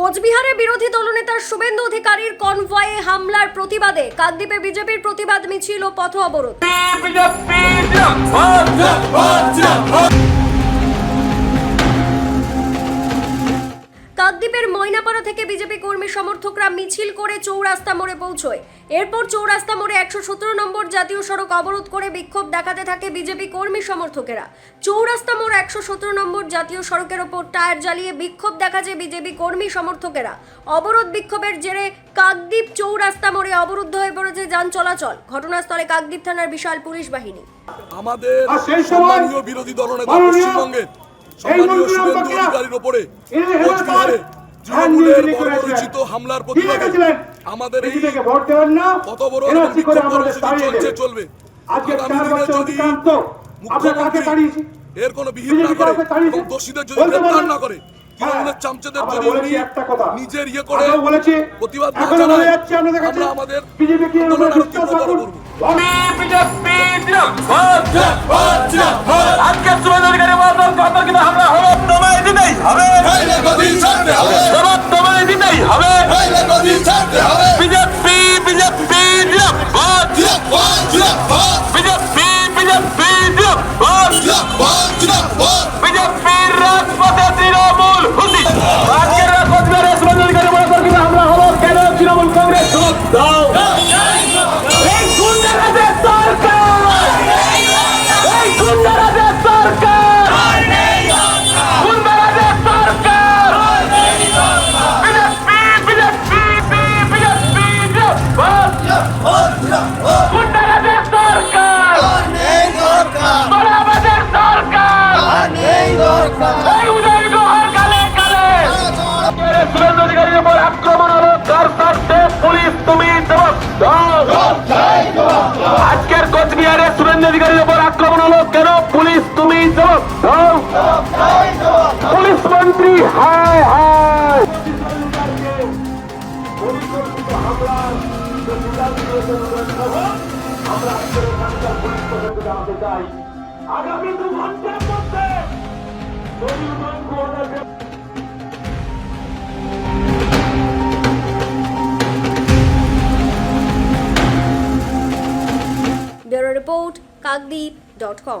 কোচবিহারে বিরোধী দলনেতা শুভেন্দু অধিকারীর কনভয়ে হামলার প্রতিবাদে কাকদ্বীপে বিজেপির প্রতিবাদ মিছিল ও পথ অবরোধ কাকদ্বীপের ময়নাপাড়া থেকে বিজেপি কর্মী সমর্থকরা মিছিল করে চৌরাস্তা মোড়ে পৌঁছয়। এরপর চৌরাস্তা মোড়ে একশো সতেরো নম্বর জাতীয় সড়ক অবরোধ করে বিক্ষোভ দেখাতে থাকে বিজেপি কর্মী সমর্থকেরা। চৌরাস্তা মোড় একশো সতেরো নম্বর জাতীয় সড়কের ওপর টায়ার জ্বালিয়ে বিক্ষোভ দেখাচ্ছে বিজেপি কর্মী সমর্থকেরা। অবরোধ বিক্ষোভের জেরে কাকদ্বীপ চৌরাস্তা মোড়ে অবরুদ্ধ হয়ে পড়েছে যান চলাচল। ঘটনাস্থলে কাকদ্বীপ থানার বিশাল পুলিশ বাহিনী। আমাদের বিরোধী দলনেতা পশ্চিমবঙ্গের সম্মানীয় শুভেন্দু অধিকারীর ওপরে কোচবিহারে তৃণমূলের আইনজীবী হামলার প্রতিবাদে আমাদের এই কত বড় চলছে চলবে আগামী দিনে যদি অতিক্রান্ত আমরা কাকে মুখ্যমন্ত্রী এর কোনো বিহিত না করে এবং দোষীদের যদি পারেন? না করে তৃণমূলের চামচাদের যদি উনি নিজের ইয়ে করে প্রতিবাদ না জানায়। আমরা আমাদের আন্দোলন আরও তীব্রতর করব জিন্দাবাদ বিজেপি বিজেপি জিন্দাবাদ বিজেপির আগামী দু ঘণ্টার মধ্যে bureau report Kakdwip dot com